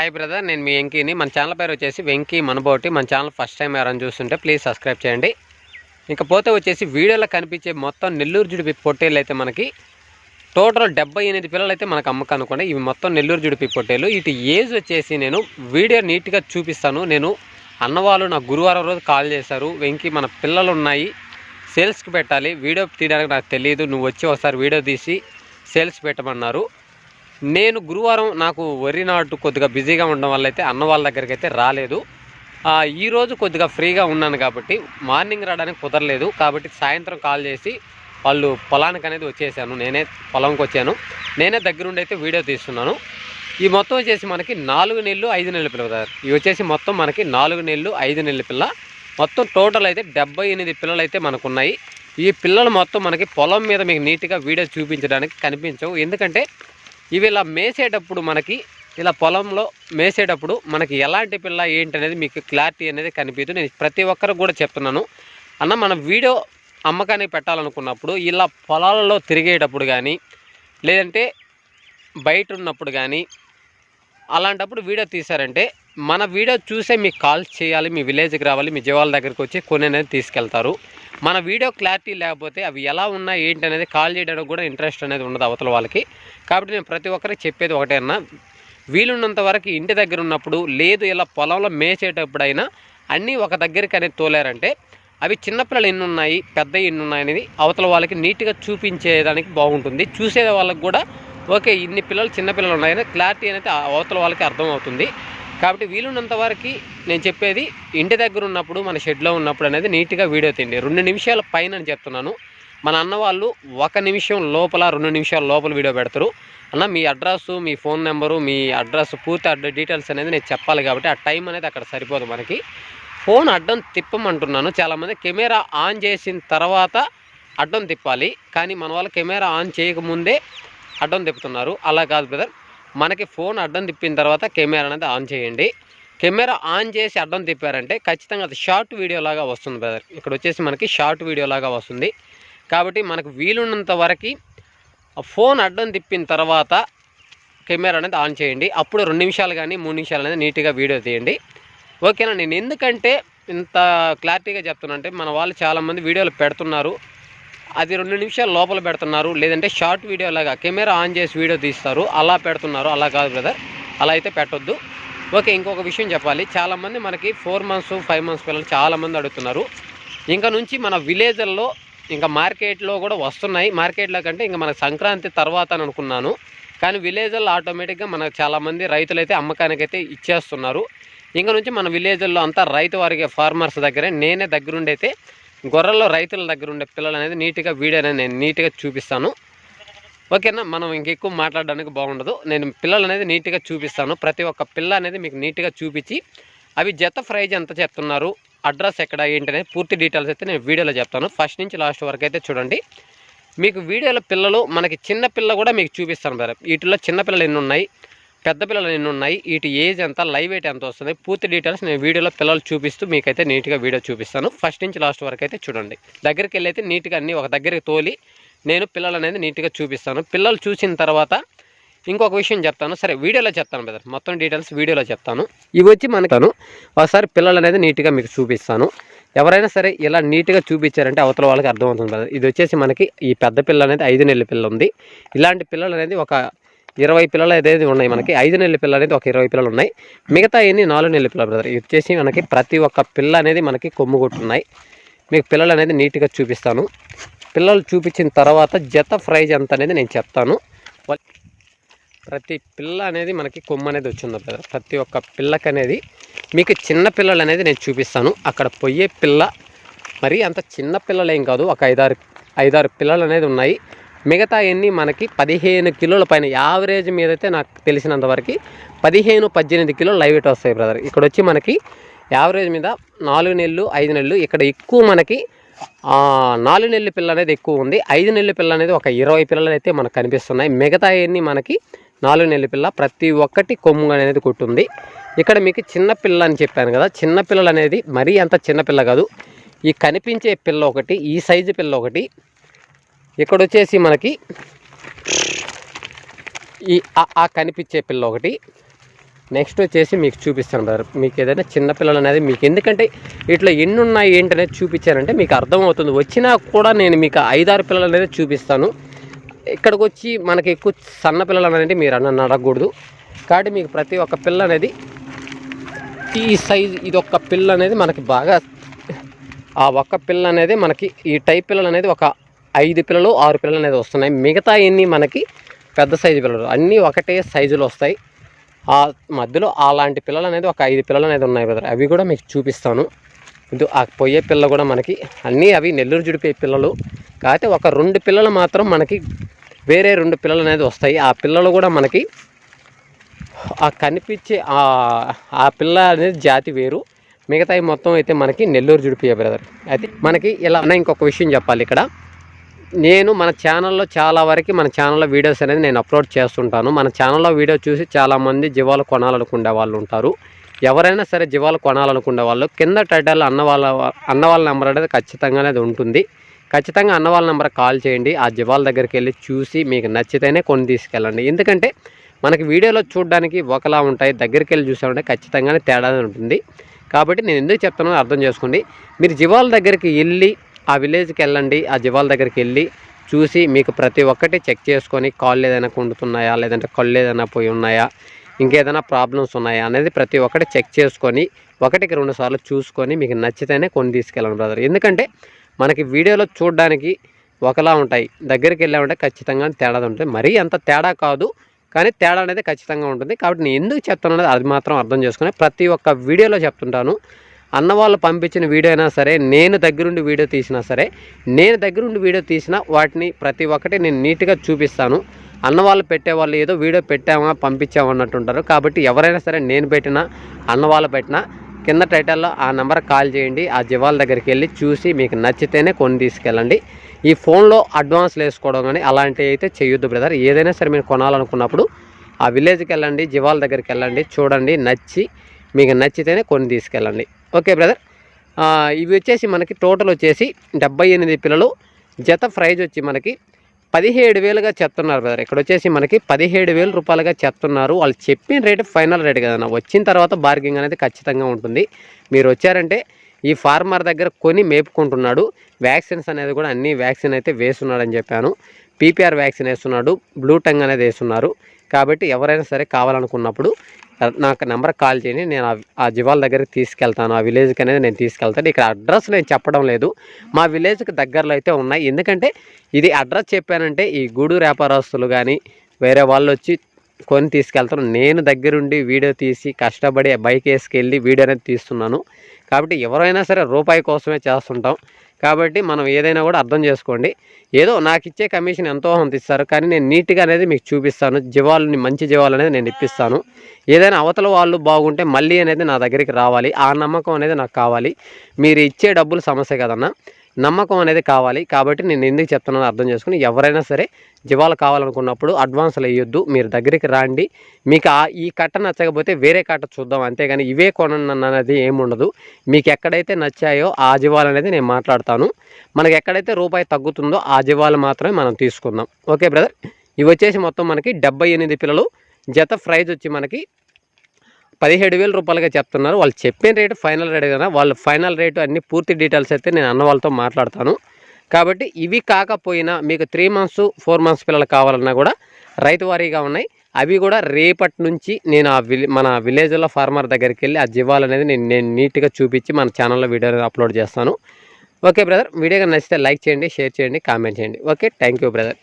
Hi brother నేను మీ వెంకీని. మన channel పేరు వచ్చేసి వెంకీ మనబోటి. మన ఛానల్ ఫస్ట్ టైం ఎవరైనా చూస్తుంటే ప్లీజ్ సబ్స్క్రైబ్ చేయండి. ఇంకా పోతే వచ్చేసి వీడియోలో కనిపించే మొత్తం నెల్లూరు జుడిపి పొట్టేలు అయితే మనకి టోటల్ డెబ్బై ఎనిమిది పిల్లలు అయితే మనకు అమ్మకం అనుకోండి ఇవి మొత్తం నెల్లూరు జుడిపి పొట్టేలు ఇటు ఏజ్ వచ్చేసి నేను వీడియో నీట్గా చూపిస్తాను. నేను అన్నవాళ్ళు నాకు గురువారం రోజు కాల్ చేశారు. వెంకీ మన పిల్లలు ఉన్నాయి. సేల్స్కి పెట్టాలి. వీడియో తీయడానికి నాకు తెలియదు నువ్వు వచ్చి ఒకసారి వీడియో తీసి సేల్స్ పెట్టమన్నారు. నేను గురువారం నాకు వరి నాటు కొద్దిగా బిజీగా ఉండడం వల్ల అయితే అన్న వాళ్ళ దగ్గరికి అయితే రాలేదు. ఈరోజు కొద్దిగా ఫ్రీగా ఉన్నాను కాబట్టి మార్నింగ్ రావడానికి కుదరలేదు. కాబట్టి సాయంత్రం కాల్ చేసి వాళ్ళు పొలానికి అనేది వచ్చేసాను. నేనే పొలంకి వచ్చాను. నేనే దగ్గరుండి అయితే వీడియో తీస్తున్నాను. ఈ మొత్తం వచ్చేసి మనకి నాలుగు నెలలు ఐదు నెలల పిల్ల సార్ ఇవి వచ్చేసి మొత్తం మనకి నాలుగు నెలలు ఐదు నెలల పిల్ల. మొత్తం టోటల్ అయితే డెబ్బై ఎనిమిది పిల్లలు అయితే మనకు ఉన్నాయి ఈ పిల్లలు మొత్తం మనకి పొలం మీద మీకు నీట్గా వీడియో చూపించడానికి కనిపించవు. ఎందుకంటే ఇవి ఇలా మేసేటప్పుడు మనకి ఇలా పొలంలో మేసేటప్పుడు మనకి ఎలాంటి పిల్ల ఏంటి అనేది మీకు క్లారిటీ అనేది కనిపించదు నేను ప్రతి ఒక్కరికి కూడా చెప్తున్నాను. అన్న మన వీడియో అమ్మకానికి పెట్టాలనుకున్నప్పుడు ఇలా పొలాలలో తిరిగేటప్పుడు కానీ లేదంటే బయట ఉన్నప్పుడు కానీ అలాంటప్పుడు వీడియో తీశారంటే మన వీడియో చూసే మీకు కాల్ చేయాలి మీ విలేజ్కి రావాలి మీ జీవాల దగ్గరికి వచ్చి కొన్ని అనేది తీసుకెళ్తారు. మన వీడియో క్లారిటీ లేకపోతే అవి ఎలా ఉన్నాయి ఏంటి అనేది కాల్ చేయడానికి కూడా ఇంట్రెస్ట్ అనేది ఉండదు అవతల వాళ్ళకి. కాబట్టి నేను ప్రతి ఒక్కరికి చెప్పేది ఒకటే అన్న వీలున్నంత వరకు ఇంటి దగ్గర ఉన్నప్పుడు లేదు ఇలా పొలంలో మేసేటప్పుడైనా అన్నీ ఒక దగ్గరికి అనేది తోలారంటే అవి చిన్నపిల్లలు ఎన్ని ఉన్నాయి పెద్ద ఎన్ని ఉన్నాయి అనేది అవతల వాళ్ళకి నీట్గా చూపించేదానికి బాగుంటుంది. చూసే వాళ్ళకి కూడా ఓకే ఇన్ని పిల్లలు చిన్నపిల్లలు ఉన్నాయని క్లారిటీ అనేది అవతల వాళ్ళకి అర్థమవుతుంది. కాబట్టి వీలున్నంత వరకు నేను చెప్పేది ఇంటి దగ్గర ఉన్నప్పుడు మన షెడ్లో ఉన్నప్పుడు అనేది నీట్గా వీడియో తీయండి. రెండు నిమిషాల పైన అని చెప్తున్నాను. మన అన్న వాళ్ళు ఒక నిమిషం లోపల రెండు నిమిషాల లోపల వీడియో పెడతారు. అన్న మీ అడ్రస్ మీ ఫోన్ నెంబరు మీ అడ్రస్ పూర్తి అడ్ర డీటెయిల్స్ అనేది నేను చెప్పాలి కాబట్టి ఆ టైం అనేది అక్కడ సరిపోదు మనకి. ఫోన్ అడ్డం తిప్పమంటున్నాను. చాలామంది కెమెరా ఆన్ చేసిన తర్వాత అడ్డం తిప్పాలి. కానీ మన వాళ్ళు కెమెరా ఆన్ చేయకముందే అడ్డం తిప్పుతున్నారు. అలా కాదు బ్రదర్ మనకి ఫోన్ అడ్డం తిప్పిన తర్వాత కెమెరా అనేది ఆన్ చేయండి. కెమెరా ఆన్ చేసి అడ్డం తిప్పారంటే ఖచ్చితంగా అది షార్ట్ వీడియో లాగా వస్తుంది బ్రదర్. ఇక్కడ వచ్చేసి మనకి షార్ట్ వీడియో లాగా వస్తుంది. కాబట్టి మనకు వీలున్నంత వరకు ఫోన్ అడ్డం తిప్పిన తర్వాత కెమెరా అనేది ఆన్ చేయండి. అప్పుడు రెండు నిమిషాలు కానీ మూడు నిమిషాలు అనేది నీట్గా వీడియో తీయండి. ఓకేనా? నేను ఎందుకంటే ఇంత క్లారిటీగా చెప్తున్నా అంటే మన వాళ్ళు చాలామంది వీడియోలు పెడుతున్నారు. అది రెండు నిమిషాలు లోపల పెడుతున్నారు. లేదంటే షార్ట్ వీడియో లాగా కెమెరా ఆన్ చేసి వీడియో తీస్తారు. అలా పెడుతున్నారు. అలా కాదు బ్రదర్. అలా అయితే పెట్టొద్దు. ఓకే ఇంకొక విషయం చెప్పాలి. చాలామంది మనకి ఫోర్ మంత్స్ ఫైవ్ మంత్స్ పిల్లలు చాలామంది అడుగుతున్నారు. ఇంకా నుంచి మన విలేజ్ల్లో ఇంకా మార్కెట్లో కూడా వస్తున్నాయి. మార్కెట్లో కంటే ఇంకా మన సంక్రాంతి తర్వాత అని అనుకున్నాను. కానీ విలేజ్ల్లో ఆటోమేటిక్గా మనకు చాలామంది రైతులైతే అమ్మకానికైతే ఇచ్చేస్తున్నారు. ఇంకా నుంచి మన విలేజ్ల్లో అంతా రైతు వారికి ఫార్మర్స్ దగ్గరే నేనే దగ్గరుండి అయితే గొర్రెల్లో రైతుల దగ్గర ఉండే పిల్లలు అనేది నీట్గా వీడియో అనేది నేను నీట్గా చూపిస్తాను. ఓకేనా? మనం ఇంకెక్కువ మాట్లాడడానికి బాగుండదు. నేను పిల్లలు అనేది నీట్గా చూపిస్తాను. ప్రతి ఒక్క పిల్ల అనేది మీకు నీట్గా చూపించి అవి జత ప్రైజ్ ఎంత చెప్తున్నారు అడ్రస్ ఎక్కడ ఏంటి పూర్తి డీటెయిల్స్ అయితే నేను వీడియోలో చెప్తాను. ఫస్ట్ నుంచి లాస్ట్ వరకు అయితే చూడండి. మీకు వీడియోలో పిల్లలు మనకి చిన్న పిల్ల కూడా మీకు చూపిస్తాను. బ్రదర్ వీటిలో చిన్నపిల్లలు ఎన్ని ఉన్నాయి? పెద్ద పిల్లలు ఎన్ని ఉన్నాయి వీటి ఏజ్ ఎంత లైవ్ వెయిట్ ఎంత వస్తుంది పూర్తి డీటెయిల్స్ నేను వీడియోలో పిల్లలు చూపిస్తూ మీకైతే నీట్గా వీడియో చూపిస్తాను. ఫస్ట్ నుంచి లాస్ట్ వరకు అయితే చూడండి. దగ్గరికి వెళ్ళి అయితే నీట్గా అన్ని ఒక దగ్గరికి తోలి నేను పిల్లలు అనేది నీట్గా చూపిస్తాను. పిల్లలు చూసిన తర్వాత ఇంకొక విషయం చెప్తాను. సరే వీడియోలో చెప్తాను బ్రదర్ మొత్తం డీటెయిల్స్ వీడియోలో చెప్తాను. ఇవి వచ్చి మనకు ఒకసారి పిల్లలు అనేది నీట్గా మీకు చూపిస్తాను. ఎవరైనా సరే ఇలా నీట్గా చూపించారంటే అవతల వాళ్ళకి అర్థమవుతుంది బ్రదర్ ఇది వచ్చేసి మనకి ఈ పెద్ద పిల్ల అనేది ఐదు నెలల పిల్ల ఉంది. ఇలాంటి పిల్లలు అనేది ఒక ఇరవై పిల్లలు అనేది ఉన్నాయి మనకి ఐదు నెలల పిల్ల అనేది ఒక ఇరవై పిల్లలు ఉన్నాయి. మిగతా ఎన్ని? నాలుగు నెలల పిల్లలు బ్రదర్ ఇది వచ్చేసి మనకి ప్రతి ఒక్క పిల్ల అనేది మనకి కొమ్ము కొట్టున్నాయి. మీకు పిల్లలు అనేది నీట్గా చూపిస్తాను. పిల్లలు చూపించిన తర్వాత జత ప్రైజ్ ఎంత అనేది నేను చెప్తాను. ప్రతి పిల్ల అనేది మనకి కొమ్ము అనేది వచ్చింది బ్రదర్ ప్రతి ఒక్క పిల్లకి అనేది మీకు చిన్న పిల్లలు అనేది నేను చూపిస్తాను. అక్కడ పొయ్యే పిల్ల మరి అంత చిన్న పిల్లలేం కాదు. ఒక ఐదారు ఐదారు పిల్లలు అనేది ఉన్నాయి. మిగతా ఎన్ని మనకి పదిహేను కిలోల పైన యావరేజ్ మీద అయితే నాకు తెలిసినంత వరకు పదిహేను పద్దెనిమిది కిలోలు లైవ్ వెయిట్ వస్తాయి బ్రదర్ ఇక్కడ వచ్చి మనకి యావరేజ్ మీద నాలుగు నెలలు ఐదు నెలలు ఇక్కడ ఎక్కువ మనకి నాలుగు నెలల పిల్ల అనేది ఎక్కువ ఉంది. ఐదు నెలల పిల్ల అనేది ఒక ఇరవై పిల్లలు అయితే మనకు కనిపిస్తున్నాయి. మిగతా ఎన్ని మనకి నాలుగు నెలల పిల్ల ప్రతి ఒక్కటి కొమ్ము అనేది కొట్టుంది. ఇక్కడ మీకు చిన్న పిల్ల అని చెప్పాను కదా చిన్న పిల్లలు అనేది మరీ అంత చిన్న పిల్ల కాదు. ఈ కనిపించే పిల్ల ఒకటి ఈ సైజు పిల్ల ఒకటి ఇక్కడ వచ్చేసి మనకి ఈ ఆ- కనిపించే పిల్ల ఒకటి. నెక్స్ట్ వచ్చేసి మీకు చూపిస్తాను బ్రదర్ మీకు ఏదైనా చిన్నపిల్లలు అనేది మీకు ఎందుకంటే ఇట్లా ఎన్ని ఉన్నాయి ఏంటి అనేది చూపించారంటే మీకు అర్థమవుతుంది. వచ్చినా కూడా నేను మీకు ఐదారు పిల్లలు అనేది చూపిస్తాను. ఇక్కడికి వచ్చి మనకి ఎక్కువ సన్న పిల్లలు అనేది మీరు అన్న అడగకూడదు కాబట్టి మీకు ప్రతి ఒక్క పిల్ల అనేది ఈ సైజ్ ఇది ఒక్క పిల్ల అనేది మనకి బాగా ఆ ఒక్క పిల్ల అనేది మనకి ఈ టైప్ పిల్లలు అనేది ఒక ఐదు పిల్లలు ఆరు పిల్లలు అనేది వస్తున్నాయి. మిగతా ఎన్ని మనకి పెద్ద సైజు పిల్లలు? అన్నీ ఒకటే సైజులు వస్తాయి. ఆ మధ్యలో అలాంటి పిల్లలు అనేది ఒక ఐదు పిల్లలు అనేది ఉన్నాయి బ్రదర్ అవి కూడా మీకు చూపిస్తాను. ఇది ఆ పొయ్యే పిల్ల కూడా మనకి అన్నీ అవి నెల్లూరు జుడిపోయే పిల్లలు. కాకపోతే ఒక రెండు పిల్లలు మాత్రం మనకి వేరే రెండు పిల్లలు అనేది వస్తాయి. ఆ పిల్లలు కూడా మనకి ఆ కనిపించే ఆ ఆ పిల్ల అనేది జాతి వేరు. మిగతాయి మొత్తం అయితే మనకి నెల్లూరు జుడిపోయే బ్రదర్ అయితే మనకి ఇలా ఇంకొక విషయం చెప్పాలి ఇక్కడ. నేను మన ఛానల్లో చాలా వరకు మన ఛానల్లో వీడియోస్ అనేది నేను అప్లోడ్ చేస్తుంటాను. మన ఛానల్లో వీడియో చూసి చాలామంది జీవాలు కొనాలనుకునే వాళ్ళు ఉంటారు. ఎవరైనా సరే జీవాలు కొనాలనుకునే వాళ్ళు కింద టైటిల్ అన్న వాళ్ళ అన్న వాళ్ళ నెంబర్ అనేది ఖచ్చితంగా అనేది ఉంటుంది. ఖచ్చితంగా అన్న వాళ్ళ నెంబర్ కాల్ చేయండి. ఆ జీవాల దగ్గరికి వెళ్ళి చూసి మీకు నచ్చితేనే కొని తీసుకెళ్ళండి. ఎందుకంటే మనకి వీడియోలో చూడడానికి ఒకలా ఉంటాయి దగ్గరికి వెళ్ళి చూసామంటే ఖచ్చితంగానే తేడా ఉంటుంది. కాబట్టి నేను ఎందుకు చెప్తున్నానో అర్థం చేసుకోండి. మీరు జీవాల దగ్గరికి వెళ్ళి ఆ విలేజ్కి వెళ్ళండి ఆ జీవాల దగ్గరికి వెళ్ళి చూసి మీకు ప్రతి ఒక్కటి చెక్ చేసుకొని కాళ్ళు ఏదైనా కుండుతున్నాయా లేదంటే కళ్ళు ఏదైనా పోయి ఉన్నాయా ఇంకేదైనా ప్రాబ్లమ్స్ ఉన్నాయా అనేది ప్రతి ఒక్కటి చెక్ చేసుకొని ఒకటికి రెండు సార్లు చూసుకొని మీకు నచ్చితేనే కొన్ని తీసుకెళ్ళండి బ్రదర్. ఎందుకంటే మనకి వీడియోలో చూడడానికి ఒకలా ఉంటాయి. దగ్గరికి వెళ్ళామంటే ఖచ్చితంగా తేడా ఉంటుంది. మరీ అంత తేడా కాదు కానీ తేడా అనేది ఖచ్చితంగా ఉంటుంది. కాబట్టి నేను ఎందుకు చెప్తాను అది మాత్రం అర్థం చేసుకుని ప్రతి ఒక్క వీడియోలో చెప్తుంటాను. అన్న వాళ్ళు పంపించిన వీడియో అయినా సరే నేను దగ్గరుండి వీడియో తీసినా సరే నేను దగ్గరుండి వీడియో తీసినా వాటిని ప్రతి ఒక్కటి నేను నీట్గా చూపిస్తాను. అన్న వాళ్ళు పెట్టేవాళ్ళు ఏదో వీడియో పెట్టామా పంపించామా అన్నట్టు ఉంటారు కాబట్టి ఎవరైనా సరే నేను పెట్టినా అన్న వాళ్ళు పెట్టినా కింద టైటిల్లో ఆ నెంబర్ కాల్ చేయండి. ఆ జీవాల దగ్గరికి వెళ్ళి చూసి మీకు నచ్చితేనే కొని తీసుకెళ్ళండి. ఈ ఫోన్లో అడ్వాన్స్లు వేసుకోవడం కానీ అలాంటివి అయితే చేయొద్దు బ్రదర్. ఏదైనా సరే మీరు కొనాలనుకున్నప్పుడు ఆ విలేజ్కి వెళ్ళండి జీవాల దగ్గరికి వెళ్ళండి చూడండి నచ్చి మీకు నచ్చితేనే కొని తీసుకెళ్ళండి. ఓకే బ్రదర్ ఇవి వచ్చేసి మనకి టోటల్ వచ్చేసి డెబ్బై ఎనిమిది పిల్లలు. జత ప్రైజ్ వచ్చి మనకి పదిహేడు వేలుగా చెప్తున్నారు బ్రదర్ ఇక్కడ వచ్చేసి మనకి పదిహేడు వేలు రూపాయలుగా చెప్తున్నారు. వాళ్ళు చెప్పిన రేటు ఫైనల్ రేట్ కదన్నా. వచ్చిన తర్వాత బార్గింగ్ అనేది ఖచ్చితంగా ఉంటుంది. మీరు వచ్చారంటే ఈ ఫార్మర్ దగ్గర కొని మేపుకుంటున్నాడు. వ్యాక్సిన్స్ అనేది కూడా అన్ని వ్యాక్సిన్ అయితే వేస్తున్నాడని చెప్పాను. పీపీఆర్ వ్యాక్సిన్ వేస్తున్నాడు. బ్లూ టంగ్ అనేది వేస్తున్నారు. కాబట్టి ఎవరైనా సరే కావాలనుకున్నప్పుడు నాకు నెంబర్ కాల్ చేయండి. నేను ఆ- జీవాల దగ్గరికి తీసుకెళ్తాను. ఆ విలేజ్కి అనేది నేను తీసుకెళ్తాను. ఇక్కడ అడ్రస్ నేను చెప్పడం లేదు. మా విలేజ్కి దగ్గరలో అయితే ఉన్నాయి. ఎందుకంటే ఇది అడ్రస్ చెప్పానంటే ఈ గూడు వ్యాపారస్తులు కానీ వేరే వాళ్ళు వచ్చి కొని తీసుకెళ్తారు నేను దగ్గరుండి వీడియో తీసి కష్టపడి బైక్ వేసుకెళ్ళి వీడియో అనేది తీస్తున్నాను. కాబట్టి ఎవరైనా సరే రూపాయి కోసమే చేస్తుంటాం. కాబట్టి మనం ఏదైనా కూడా అర్థం చేసుకోండి. ఏదో నాకు ఇచ్చే కమిషన్ ఎంతో అంత ఇస్తారు. కానీ నేను నీట్గా అనేది మీకు చూపిస్తాను. జీవాలని మంచి జీవాలు అనేది నేను ఇప్పిస్తాను. ఏదైనా అవతల వాళ్ళు బాగుంటే మళ్ళీ అనేది నా దగ్గరికి రావాలి. ఆ నమ్మకం అనేది నాకు కావాలి. మీరు ఇచ్చే డబ్బులు సమస్య కదన్నా. నమ్మకం అనేది కావాలి. కాబట్టి నేను ఎందుకు చెప్తున్నానో అర్థం చేసుకుని ఎవరైనా సరే జీవాలు కావాలనుకున్నప్పుడు అడ్వాన్స్లు వేయొద్దు. మీరు దగ్గరికి రండి. మీకు ఆ ఈ కట్ట నచ్చకపోతే వేరే కట్ట చూద్దాం. అంతేగాని ఇవే కొనండి అనేది ఏముండదు. మీకు ఎక్కడైతే నచ్చాయో ఆ జీవాలు అనేది నేను మాట్లాడతాను. మనకి ఎక్కడైతే రూపాయి తగ్గుతుందో ఆ జీవాలు మాత్రమే మనం తీసుకుందాం. Okay brother? ఇవి వచ్చేసి మొత్తం మనకి డెబ్బై ఎనిమిది పిల్లలు. జత ప్రైజ్ వచ్చి మనకి పదిహేడు వేల రూపాయలుగా చెప్తున్నారు. వాళ్ళు చెప్పిన రేటు ఫైనల్ రేట్ కదా. వాళ్ళ ఫైనల్ రేటు అన్ని పూర్తి డీటెయిల్స్ అయితే నేను అన్న వాళ్ళతో మాట్లాడతాను. కాబట్టి ఇవి కాకపోయినా మీకు త్రీ మంత్స్ ఫోర్ మంత్స్ పిల్లలు కావాలన్నా కూడా రైతు వారీగా ఉన్నాయి. అవి కూడా రేపటి నుంచి నేను ఆ విలే మన విలేజ్లో ఫార్మర్ దగ్గరికి వెళ్ళి ఆ జీవాలు అనేది నేను నేను నీట్గా చూపించి మన ఛానల్లో వీడియో అప్లోడ్ చేస్తాను. ఓకే బ్రదర్ వీడియోగా నచ్చితే లైక్ చేయండి షేర్ చేయండి కామెంట్ చేయండి. Okay thank you brother